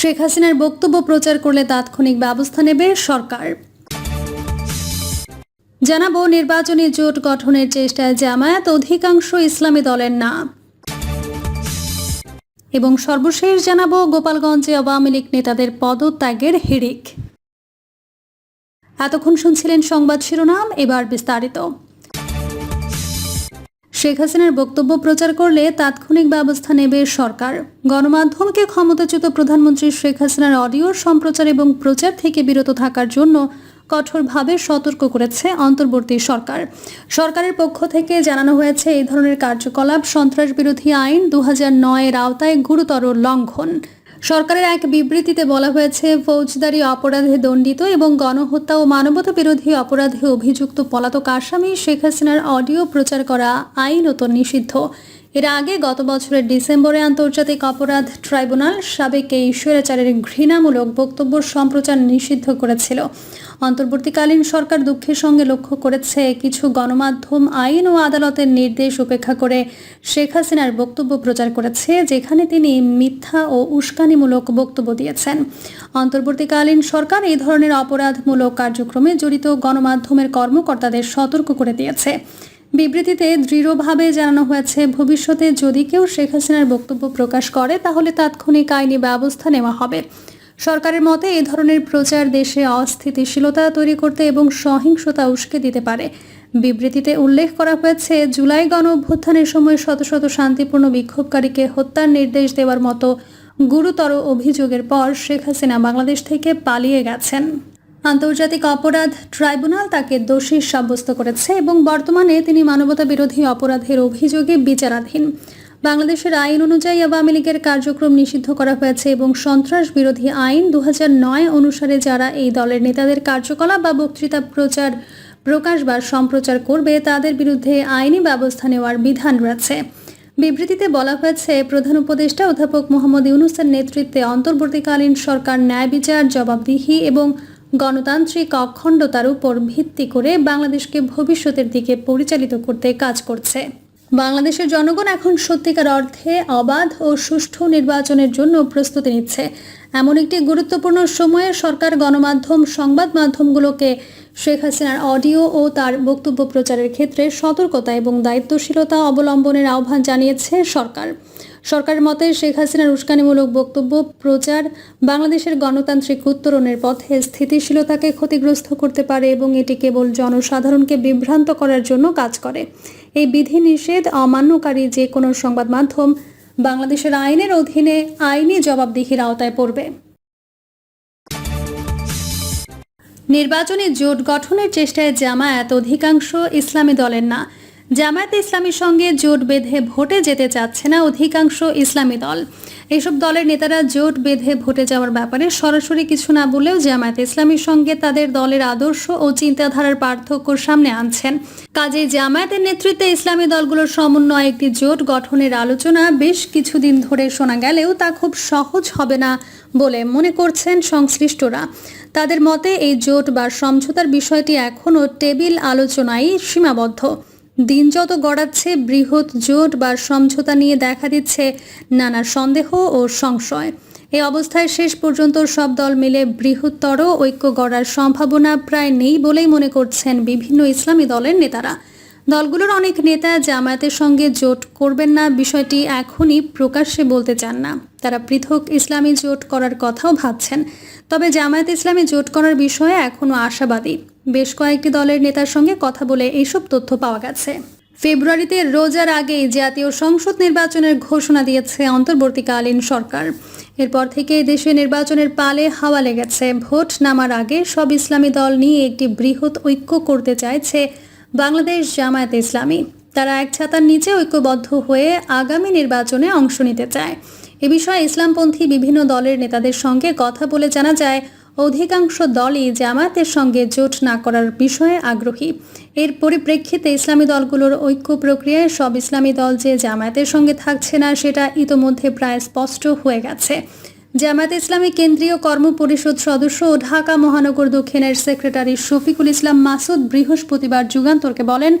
শেখ হাসিনার বক্তব্য প্রচার করলে তাৎক্ষণিক ব্যবস্থা নেবে সরকার। জানাব, নির্বাচনী জোট গঠনের চেষ্টায় জামায়াত অধিকাংশ ইসলামী দলের না এবং সর্বশেষ জানাব, গোপালগঞ্জে আওয়ামী লীগ নেতাদের পদত্যাগের হিড়িক। এতক্ষণ শুনছিলেন সংবাদ শিরোনাম, এবার বিস্তারিত। শেখ হাসিনার বক্তব্য প্রচার করলে তাৎক্ষণিক ব্যবস্থা নেবে সরকার। গণমাধ্যমকে ক্ষমতাচ্যুত প্রধানমন্ত্রী শেখ হাসিনার অডিও সম্প্রচার এবং প্রচার থেকে বিরত থাকার জন্য কঠোরভাবে সতর্ক করেছে অন্তর্বর্তী সরকার। সরকারের পক্ষ থেকে জানানো হয়েছে, এই ধরনের কার্যকলাপ সন্ত্রাস বিরোধী আইন দু এর আওতায় গুরুতর লঙ্ঘন। সরকারের এক বিবৃতিতে বলা হয়েছে, ফৌজদারি অপরাধে দণ্ডিত এবং গণহত্যা ও মানবতা বিরোধী অপরাধে অভিযুক্ত পলাতক আসামি শেখ হাসিনার অডিও প্রচার করা আইনত নিষিদ্ধ। এর আগে গত বছরের ডিসেম্বরে আন্তর্জাতিক অপরাধ ট্রাইব্যুনাল সাবেক এই ঘৃণামূলক বক্তব্য সম্প্রচার নিষিদ্ধ করেছিল। অন্তর্বর্তীকালীন সরকার দুঃখের সঙ্গে লক্ষ্য করেছে কিছু গণমাধ্যম, আইন ও আদালতের নির্দেশ উপেক্ষা করে শেখ হাসিনার বক্তব্য প্রচার করেছে, যেখানে তিনি মিথ্যা ও উস্কানিমূলক বক্তব্য দিয়েছেন। অন্তর্বর্তীকালীন সরকার এই ধরনের অপরাধমূলক কার্যক্রমে জড়িত গণমাধ্যমের কর্মকর্তাদের সতর্ক করে দিয়েছে। বিবৃতিতে দৃঢ়ভাবে জানানো হয়েছে, ভবিষ্যতে যদি কেউ শেখ হাসিনার বক্তব্য প্রকাশ করে, তাহলে তাৎক্ষণিক আইনি ব্যবস্থা নেওয়া হবে। সরকারের মতে এই ধরনের প্রচার দেশে অস্থিতিশীলতা তৈরি করতে এবং সহিংসতা উস্কে দিতে পারে। বিবৃতিতে উল্লেখ করা হয়েছে, জুলাই গণ অভ্যুত্থানের সময় শত শত শান্তিপূর্ণ বিক্ষোভকারীকে হত্যার নির্দেশ দেওয়ার মতো গুরুতর অভিযোগের পর শেখ হাসিনা বাংলাদেশ থেকে পালিয়ে গেছেন। আন্তর্জাতিক অপরাধ ট্রাইব্যুনাল তাকে দোষী সাব্যস্ত করেছে এবং বর্তমানে তিনি মানবতা বিরোধী অপরাধের অভিযোগে বিচারাধীন। বাংলাদেশের আইন অনুযায়ী আওয়ামী লীগের কার্যক্রম নিষিদ্ধ করা হয়েছে এবং সন্ত্রাস বিরোধী আইন দুহাজার নয় অনুসারে যারা এই দলের নেতাদের কার্যকলাপ বা বক্তৃতা প্রচার, প্রকাশ বা সম্প্রচার করবে, তাদের বিরুদ্ধে আইনি ব্যবস্থা নেওয়ার বিধান রয়েছে। বিবৃতিতে বলা হয়েছে, প্রধান উপদেষ্টা অধ্যাপক মোহাম্মদ ইউনুসের নেতৃত্বে অন্তর্বর্তীকালীন সরকার ন্যায় বিচার, জবাবদিহি এবং গণতান্ত্রিক অখণ্ডতার উপর ভিত্তি করে বাংলাদেশকে ভবিষ্যতের দিকে পরিচালিত করতে কাজ করছে। বাংলাদেশের জনগণ এখন সত্যিকার অর্থে অবাধ ও সুষ্ঠু নির্বাচনের জন্য প্রস্তুতি নিচ্ছে। এমন একটি গুরুত্বপূর্ণ সময়ে সরকার গণমাধ্যম, সংবাদ মাধ্যমগুলোকে শেখ হাসিনার অডিও ও তার বক্তব্য প্রচারের ক্ষেত্রে সতর্কতা এবং দায়িত্বশীলতা অবলম্বনের আহ্বান জানিয়েছে সরকার। সরকারের মতে শেখ হাসিনার উস্কানিমূলক বক্তব্য, প্রচার, বাংলাদেশের গণতান্ত্রিক উত্তরণের পথে স্থিতিশীলতাকে ক্ষতিগ্রস্ত করতে পারে এবং এটি কেবল জনসাধারণকে বিভ্রান্ত করার জন্য কাজ করে। এই বিধিনিষেধ অমান্যকারী যে কোনো সংবাদ মাধ্যম বাংলাদেশের আইনের অধীনে আইনি জবাবদিহির আওতায় পড়বে। নির্বাচনী জোট গঠনের চেষ্টায় জামায়াত অধিকাংশ ইসলামী দলের না। জামায়াত ইসলামীর সঙ্গে জোট বেঁধে ভোটে যেতে চাচ্ছে না অধিকাংশ ইসলামী দল। এসব দলের নেতারা জোট বেঁধে ভোটে যাওয়ার ব্যাপারে সরাসরি কিছু না বলেও জামায়াত ইসলামীর সঙ্গে তাদের দলের আদর্শ ও চিন্তাধারার পার্থক্য সামনে আনছেন। কাজে জামায়াতের নেতৃত্বে ইসলামী দলগুলোর সমন্বয়ে একটি জোট গঠনের আলোচনা বেশ কিছুদিন ধরে শোনা গেলেও তা খুব সহজ হবে না বলে মনে করছেন সংশ্লিষ্টরা। তাদের মতে এই জোট বা সমঝোতার বিষয়টি এখনও টেবিল আলোচনায় সীমাবদ্ধ। দিন যত গড়াচ্ছে, বৃহৎ জোট বা সমঝোতা নিয়ে দেখা দিচ্ছে নানা সন্দেহ ও সংশয়। এই অবস্থায় শেষ পর্যন্ত সব দল মিলে বৃহত্তর ঐক্য গড়ার সম্ভাবনা প্রায় নেই বলেই মনে করছেন বিভিন্ন ইসলামী দলের নেতারা। দলগুলোর অনেক নেতা জামায়াতের সঙ্গে জোট করবেন না বিষয়টি এখনই প্রকাশ্যে বলতে চান না। তারা পৃথক ইসলামী জোট করার কথাও ভাবছেন। তবে জামায়াত ইসলামী জোট করার বিষয়ে এখনও আশাবাদী। বেশ কয়েকটি দলের নেতার সঙ্গে কথা বলে এইসব তথ্য পাওয়া গেছে। ফেব্রুয়ারিতে রোজার আগেই জাতীয় সংসদ নির্বাচনের ঘোষণা দিয়েছে অন্তর্বর্তীকালীন সরকার। এরপর থেকে দেশে নির্বাচনের পালে হাওয়া লেগেছে। ভোট নামার আগে সব ইসলামী দল নিয়ে একটি বৃহৎ ঐক্য করতে চাইছে বাংলাদেশ জামায়াত ইসলামী। তারা এক ছাতার নিচে ঐক্যবদ্ধ হয়ে আগামী নির্বাচনে অংশ নিতে চায়। এ বিষয়ে ইসলামপন্থী বিভিন্ন দলের নেতাদের সঙ্গে কথা বলে জানা যায় অধিকাংশ দলই জামায়াতের সঙ্গে জোট না করার বিষয়ে আগ্রহী। এর পরিপ্রেক্ষিতে ইসলামী দলগুলোর ঐক্য প্রক্রিয়ায় সব ইসলামী দল যে জামায়াতের সঙ্গে থাকছে না, সেটা ইতোমধ্যে প্রায় স্পষ্ট হয়ে গেছে। জামায়াত ইসলামী কেন্দ্রীয় কর্ম পরিষদ সদস্য ও ঢাকা মহানগর দক্ষিণের সেক্রেটারি শফিকুল ইসলাম মাসুদ বৃহস্পতিবার যুগান্তরকে বলেন,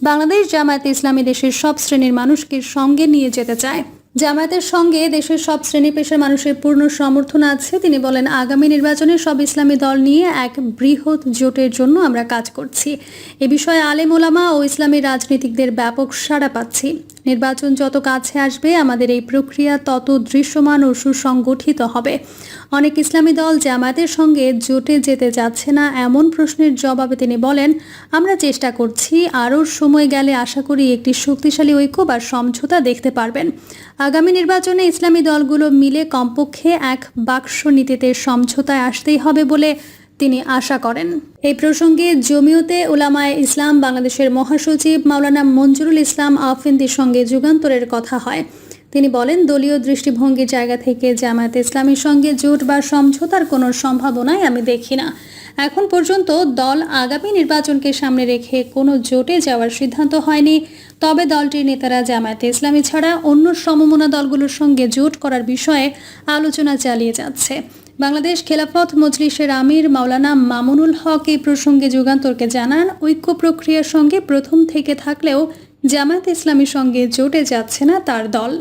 বাংলাদেশ জামায়াত ইসলামী দেশের সব শ্রেণির মানুষকে সঙ্গে নিয়ে যেতে চায়। জামায়াতের সঙ্গে দেশের সব শ্রেণি পেশার মানুষের পূর্ণ সমর্থন আছে। তিনি বলেন, আগামী নির্বাচনে সব ইসলামী দল নিয়ে এক বৃহৎ জোটের জন্য আমরা কাজ করছি। এ বিষয়ে আলেম ওলামা ও ইসলামী রাজনীতিকদের ব্যাপক সাড়া পাচ্ছি। নির্বাচন যত কাছে আসবে, আমাদের এই প্রক্রিয়া তত দৃশ্যমান ও সুসংগঠিত হবে। অনেক ইসলামী দল জামায়াতের সঙ্গে জোটে যেতে যাচ্ছে না এমন প্রশ্নের জবাবে তিনি বলেন, আমরা চেষ্টা করছি, আরও সময় গেলে আশা করি একটি শক্তিশালী ঐক্য বা সমঝোতা দেখতে পারবেন। আগামী নির্বাচনে ইসলামী দলগুলো মিলে কমপক্ষে এক বাক্স নীতিতে সমঝোতায় আসতেই হবে বলে তিনি আশা করেন। এই প্রসঙ্গে জমিয়তে উলামায় ইসলাম, বাংলাদেশের মহাসচিব মাওলানা মঞ্জুরুল ইসলাম আফিন্দির সঙ্গে যুগান্তরের কথা হয়। তিনি বলেন, দলীয় দৃষ্টিভঙ্গির জায়গা থেকে জামায়াত ইসলামীর সঙ্গে জোট বা সমঝোতার কোনো সম্ভাবনাই আমি দেখি না। এখন পর্যন্ত দল আগামী নির্বাচনকে সামনে রেখে কোনো জোটে যাওয়ার সিদ্ধান্ত হয়নি। তবে দলটির নেতারা জামায়াতে ইসলামী ছাড়া অন্য সমমনা দলগুলোর সঙ্গে জোট করার বিষয়ে আলোচনা চালিয়ে যাচ্ছে। বাংলাদেশ খেলাফত মজলিসের আমির মাওলানা মামুনুল হক এই প্রসঙ্গে যুগান্তরকে জানান, ঐক্য প্রক্রিয়ার সঙ্গে প্রথম থেকে থাকলেও জামায়াত ইসলামীর সঙ্গে জোটে যাচ্ছে না তার দল।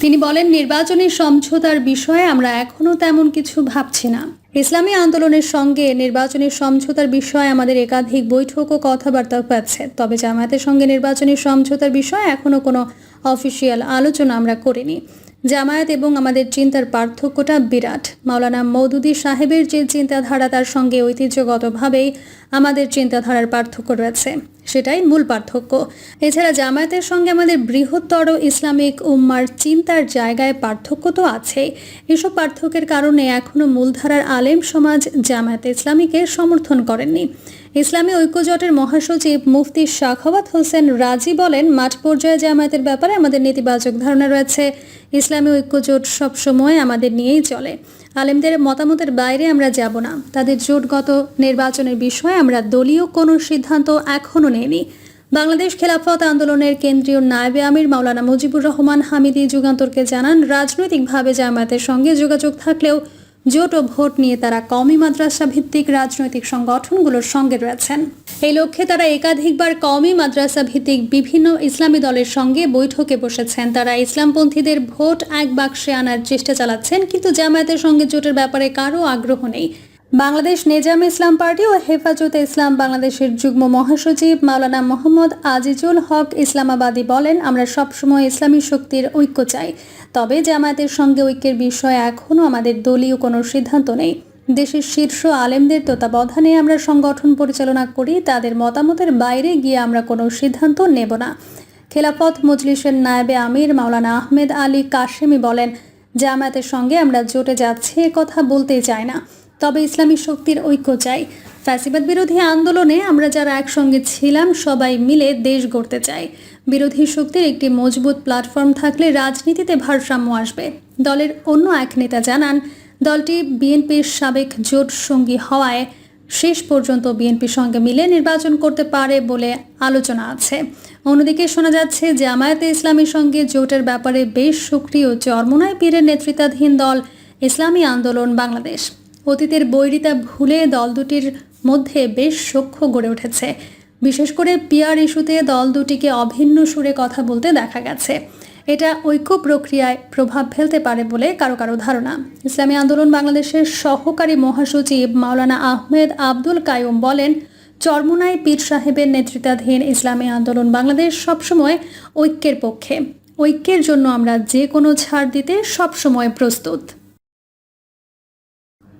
তিনি বলেন, নির্বাচনী সমঝোতার বিষয়ে আমরা এখনও তেমন কিছু ভাবছি না। ইসলামী আন্দোলনের সঙ্গে নির্বাচনী সমঝোতার বিষয়ে আমাদের একাধিক বৈঠক ও কথাবার্তা হয়েছে তবে জামায়াতের সঙ্গে নির্বাচনী সমঝোতার বিষয়ে এখনও কোনো অফিসিয়াল আলোচনা আমরা করিনি। জামায়াত এবং আমাদের চিন্তার পার্থক্যটা বিরাট। মাওলানা মৌদুদি সাহেবের যে চিন্তাধারা, তার সঙ্গে ঐতিহ্যগতভাবেই আমাদের চিন্তাধারার পার্থক্য রয়েছে। সেটাই মূল পার্থক্য। এছাড়া জামায়াতের সঙ্গে আমাদের বৃহত্তর ইসলামিক উম্মার চিন্তার জায়গায় পার্থক্য তো আছেই এসব পার্থক্যের কারণে এখনও মূলধারার আলেম সমাজ জামায়াত ইসলামীকে সমর্থন করেননি। ইসলামী ঐক্যজোটের মহাসচিব মুফতি শাখাওয়াত হোসেন রাজি বলেন, মাঠ পর্যায়ে জামায়াতের ব্যাপারে আমাদের নেতিবাচক ধারণা রয়েছে। ইসলামী ঐক্যজোট সবসময় আমাদের নিয়েই চলে। আলেমদের মতামতের বাইরে আমরা যাব না। তাদের জোটগত নির্বাচনের বিষয়ে আমরা দলীয় কোনো সিদ্ধান্ত এখনও নেইনি। বাংলাদেশ খেলাফত আন্দোলনের কেন্দ্রীয় নায়েবে আমির মাওলানা মুজিবুর রহমান হামিদি যুগান্তরকে জানান, রাজনৈতিকভাবে জামায়াতের সঙ্গে যোগাযোগ থাকলেও জোট ও ভোট নিয়ে তারা কওমি মাদ্রাসা ভিত্তিক রাজনৈতিক সংগঠনগুলোর সঙ্গে রয়েছেন। এই লক্ষ্যে তারা একাধিকবার কওমি মাদ্রাসা ভিত্তিক বিভিন্ন ইসলামী দলের সঙ্গে বৈঠকে বসেছেন। তারা ইসলামপন্থীদের ভোট এক বাক্সে আনার চেষ্টা চালাচ্ছেন, কিন্তু জামায়াতের সঙ্গে জোটের ব্যাপারে কারও আগ্রহ নেই। বাংলাদেশ নেজাম ইসলাম পার্টি ও হেফাজতে ইসলাম বাংলাদেশের যুগ্ম মহাসচিব মাওলানা মোহাম্মদ আজিজুল হক ইসলামাবাদী বলেন, আমরা সবসময় ইসলামী শক্তির ঐক্য চাই। তবে জামায়াতের সঙ্গে ঐক্যের বিষয়ে এখনও আমাদের দলীয় কোনো সিদ্ধান্ত নেই। দেশের শীর্ষ আলেমদের তত্ত্বাবধানে আমরা সংগঠন পরিচালনা করি, তাদের মতামতের বাইরে গিয়ে আমরা কোনো সিদ্ধান্ত নেব না। খেলাফত মজলিসের নায়েবে আমির মাওলানা আহমেদ আলী কাশেমি বলেন, জামায়াতের সঙ্গে আমরা জোটে যাচ্ছি কথা বলতেই চাই না। তবে ইসলামী শক্তির ঐক্য চাই। ফ্যাসিবাদ বিরোধী আন্দোলনে আমরা যারা একসঙ্গে ছিলাম, সবাই মিলে দেশ গড়তে চাই। বিরোধী শক্তির একটি মজবুত প্ল্যাটফর্ম থাকলে রাজনীতিতে ভারসাম্য আসবে। দলের অন্য এক নেতা জানান, দলটি বিএনপির সাবেক জোট সঙ্গী হওয়ায় শেষ পর্যন্ত বিএনপির সঙ্গে মিলে নির্বাচন করতে পারে বলে আলোচনা আছে। অন্যদিকে শোনা যাচ্ছে, জামায়াতে ইসলামীর সঙ্গে জোটের ব্যাপারে বেশ সক্রিয় চরমোনাই পীরের নেতৃত্বাধীন দল ইসলামী আন্দোলন বাংলাদেশ। অতীতের বৈরিতা ভুলে দল দুটির মধ্যে বেশ সখ্য গড়ে উঠেছে। বিশেষ করে পিয়ার ইস্যুতে দল দুটিকে অভিন্ন সুরে কথা বলতে দেখা গেছে। এটা ঐক্য প্রক্রিয়ায় প্রভাব ফেলতে পারে বলে কারও কারও ধারণা। ইসলামী আন্দোলন বাংলাদেশের সহকারী মহাসচিব মাওলানা আহমেদ আব্দুল কায়ুম বলেন, চরমোনাই পীর সাহেবের নেতৃত্বাধীন ইসলামী আন্দোলন বাংলাদেশ সবসময় ঐক্যের পক্ষে। ঐক্যের জন্য আমরা যে কোনো ছাড় দিতে সবসময় প্রস্তুত।